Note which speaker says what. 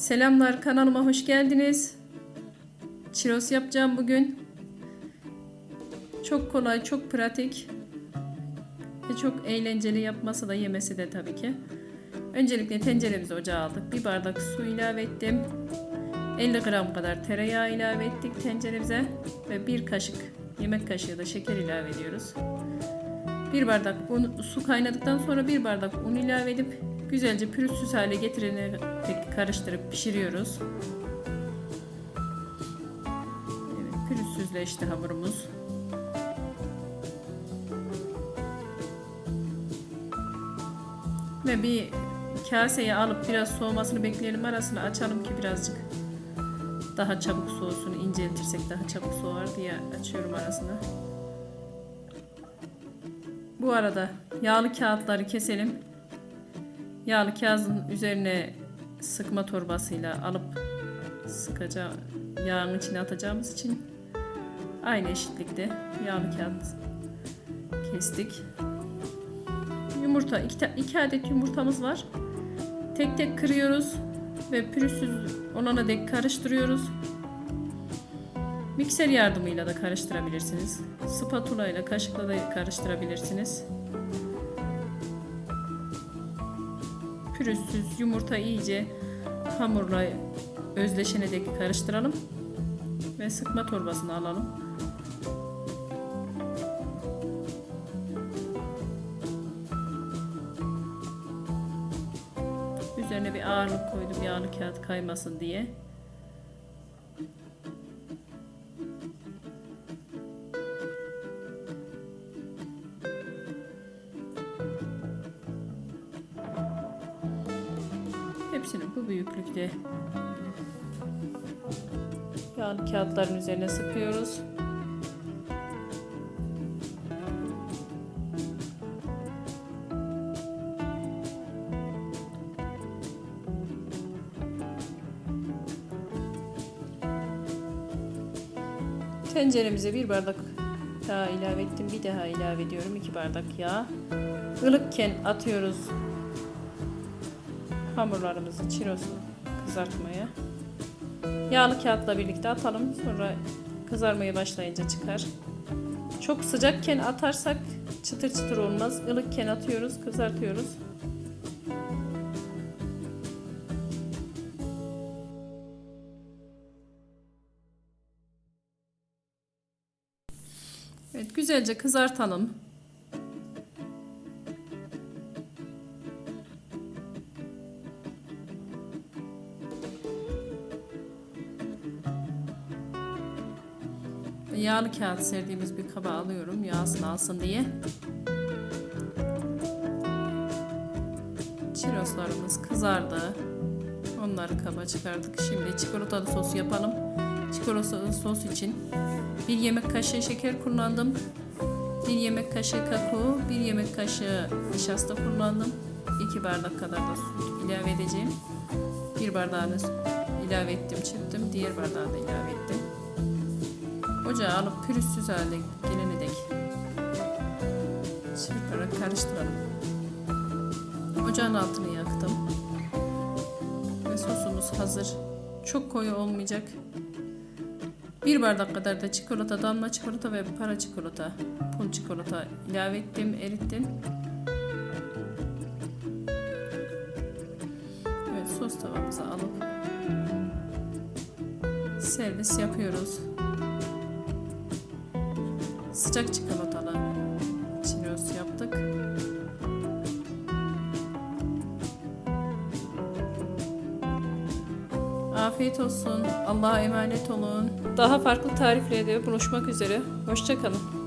Speaker 1: Selamlar kanalıma hoş geldiniz. Çiros yapacağım bugün. Çok kolay, çok pratik ve çok eğlenceli yapması da yemesi de tabii ki. Öncelikle tenceremizi ocağa aldık. Bir bardak su ilave ettim. 50 gram kadar tereyağı ilave ettik tenceremize ve bir kaşık yemek kaşığı da şeker ilave ediyoruz. Bir bardak un, su kaynadıktan sonra bir bardak un ilave edip güzelce pürüzsüz hale getirene dek karıştırıp pişiriyoruz. Evet, pürüzsüzleşti hamurumuz. Ve bir kaseye alıp biraz soğumasını bekleyelim arasını açalım ki birazcık daha çabuk soğusun inceltirsek daha çabuk soğar diye açıyorum arasını. Bu arada yağlı kağıtları keselim. Yağlı kağıdın üzerine sıkma torbasıyla alıp sıkacağım yağın içine atacağımız için aynı eşitlikte yağlı kağıt kestik. Yumurta iki, iki adet yumurtamız var. Tek tek kırıyoruz ve pürüzsüz olana dek karıştırıyoruz. Mikser yardımıyla da karıştırabilirsiniz. Spatula ile kaşıkla da karıştırabilirsiniz. Pürüzsüz yumurta iyice hamurla özleşene dek karıştıralım ve sıkma torbasını alalım. Üzerine bir ağırlık koydum yağlı kağıt kaymasın diye. Hepsini bu büyüklükte yağlı kağıtların üzerine sıkıyoruz. Tenceremize bir bardak yağ ilave ettim. Bir daha ilave ediyorum. iki bardak yağ. Ilıkken atıyoruz hamurlarımızı çirosu kızartmaya. Yağlı kağıtla birlikte atalım. Sonra kızarmaya başlayınca çıkar. Çok sıcakken atarsak çıtır çıtır olmaz. Ilıkken atıyoruz, kızartıyoruz. Evet, güzelce kızartalım. Yağlı kağıt serdiğimiz bir kaba alıyorum yağsını alsın diye. Çiroslarımız kızardı. Onları kaba çıkardık. Şimdi çikolatalı sos yapalım. Çikolatalı sos için bir yemek kaşığı şeker kullandım. Bir yemek kaşığı kakao, bir yemek kaşığı nişasta kullandım. 2 bardak kadar da süt ilave edeceğim. Bir bardağını ilave ettim, çırptım. Diğer bardağı da ilave ettim. Ocağa alıp pürüzsüz halde gelene dek çırparak karıştıralım. Ocağın altını yaktım. Ve sosumuz hazır. Çok koyu olmayacak. Bir bardak kadar da çikolata, damla çikolata ve para çikolata, pul çikolata ilave ettim, erittim. Evet, sos tavamıza alıp servis yapıyoruz. Sıcak çikolatalı çiroz yaptık. Afiyet olsun. Allah'a emanet olun. Daha farklı tariflerde buluşmak üzere. Hoşçakalın.